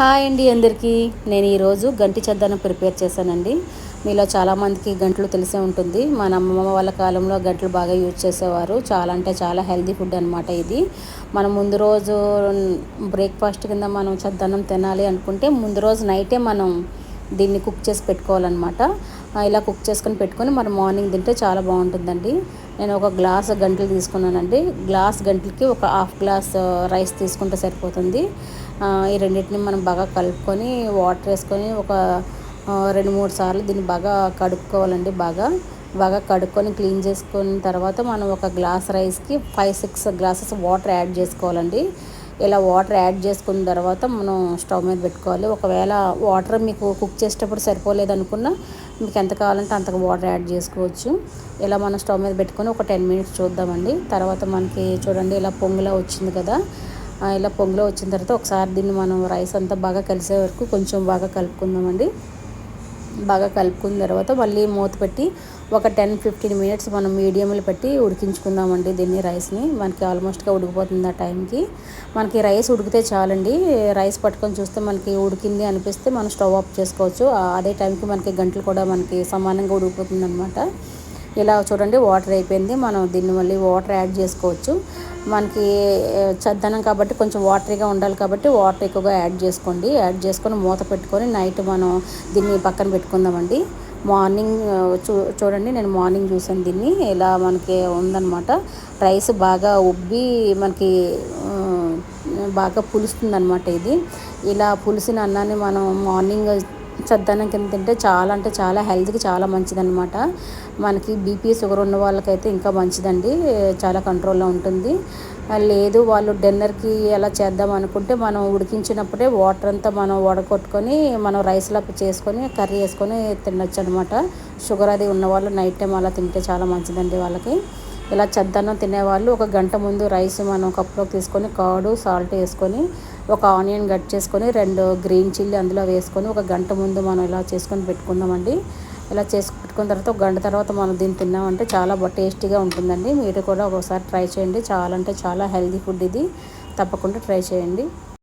Hi అండి అందరికీ. నేను ఈరోజు గంటి చెద్దనం ప్రిపేర్ చేశానండి. మీలో చాలామందికి గంటలు తెలిసే ఉంటుంది. మన అమ్మమ్మ వాళ్ళ కాలంలో గంటలు బాగా యూజ్ చేసేవారు. చాలా అంటే చాలా హెల్దీ ఫుడ్ అనమాట ఇది. మనం ముందు రోజు బ్రేక్ఫాస్ట్ కింద మనం చద్దన్నం తినాలి అనుకుంటే ముందు రోజు నైటే మనం దీన్ని కుక్ చేసి పెట్టుకోవాలన్నమాట. ఇలా కుక్ చేసుకొని పెట్టుకొని మనం మార్నింగ్ తింటే చాలా బాగుంటుందండి. నేను ఒక గ్లాస్ గంటలు తీసుకున్నానండి. గ్లాస్ గంటలకి ఒక హాఫ్ గ్లాస్ రైస్ తీసుకుంటే సరిపోతుంది. ఈ రెండింటిని మనం బాగా కలుపుకొని వాటర్ వేసుకొని ఒక రెండు మూడు సార్లు దీన్ని బాగా కడుక్కోవాలండి బాగా. బాగా కడుక్కొని క్లీన్ చేసుకున్న తర్వాత మనం ఒక గ్లాస్ రైస్కి five six glasses water add చేసుకోవాలండి. ఇలా వాటర్ యాడ్ చేసుకున్న తర్వాత మనం స్టవ్ మీద పెట్టుకోవాలి. ఒకవేళ వాటర్ మీకు కుక్ చేసేటప్పుడు సరిపోలేదు అనుకున్నా మీకు ఎంత కావాలంటే అంతకు వాటర్ యాడ్ చేసుకోవచ్చు. ఇలా మనం స్టవ్ మీద పెట్టుకొని ఒక టెన్ మినిట్స్ చూద్దామండి. తర్వాత మనకి చూడండి ఇలా పొంగులా వచ్చింది కదా. ఇలా పొంగులో వచ్చిన తర్వాత ఒకసారి దీన్ని మనం రైస్ అంతా బాగా కలిసే వరకు కొంచెం బాగా కలుపుకుందామండి. బాగా కలుపుకున్న తర్వాత మళ్ళీ మూత పెట్టి ఒక టెన్ ఫిఫ్టీన్ మినిట్స్ మనం మీడియంలో పెట్టి ఉడికించుకుందామండి దీన్ని రైస్ని. మనకి ఆల్మోస్ట్గా ఉడికిపోతుంది ఆ టైంకి. మనకి రైస్ ఉడికితే చాలండి. రైస్ పట్టుకొని చూస్తే మనకి ఉడికింది అనిపిస్తే మనం స్టవ్ ఆఫ్ చేసుకోవచ్చు. అదే టైంకి మనకి గంటలు కూడా మనకి సమానంగా ఉడికిపోతుంది అనమాట ఇలా చూడండి వాటర్ అయిపోయింది. మనం దీన్ని మళ్ళీ వాటర్ యాడ్ చేసుకోవచ్చు. మనకి చద్దనం కాబట్టి కొంచెం వాటరీగా ఉండాలి కాబట్టి వాటర్ ఎక్కువగా యాడ్ చేసుకోండి. యాడ్ చేసుకొని మూత పెట్టుకొని నైట్ మనం దీన్ని పక్కన పెట్టుకుందామండి. మార్నింగ్ చూ చూడండి నేను మార్నింగ్ చూసాను దీన్ని. ఇలా మనకి ఉందన్నమాట. రైస్ బాగా ఉబ్బి మనకి బాగా పులుస్తుంది అనమాట ఇది. ఇలా పులిసిన అన్నాన్ని మనం మార్నింగ్ చద్దన్నం కింద తింటే చాలా అంటే చాలా హెల్త్కి చాలా మంచిదన్నమాట. మనకి బీపీ షుగర్ ఉన్న వాళ్ళకైతే ఇంకా మంచిదండి. చాలా కంట్రోల్లో ఉంటుంది. లేదు వాళ్ళు డిన్నర్కి ఎలా చేద్దాం అనుకుంటే మనం ఉడికించినప్పుడే వాటర్ అంతా మనం వడగొట్టుకొని మనం రైస్లో చేసుకొని కర్రీ వేసుకొని తినొచ్చు అనమాట షుగర్ అది ఉన్నవాళ్ళు నైట్ టైం అలా తింటే చాలా మంచిదండి వాళ్ళకి. ఇలా చద్దన్నం తినేవాళ్ళు ఒక గంట ముందు రైస్ మనం కప్పులోకి తీసుకొని కాడు సాల్ట్ వేసుకొని ఒక ఆనియన్ కట్ చేసుకొని రెండు గ్రీన్ చిల్లీ అందులో వేసుకొని ఒక గంట ముందు మనం ఇలా చేసుకొని పెట్టుకుందామండి. ఇలా చేసి పెట్టుకున్న తర్వాత ఒక గంట తర్వాత మనం దీన్ని తిన్నామంటే చాలా టేస్టీగా ఉంటుందండి. మీరు కూడా ఒకసారి ట్రై చేయండి. చాలా అంటే చాలా హెల్దీ ఫుడ్ ఇది. తప్పకుండా ట్రై చేయండి.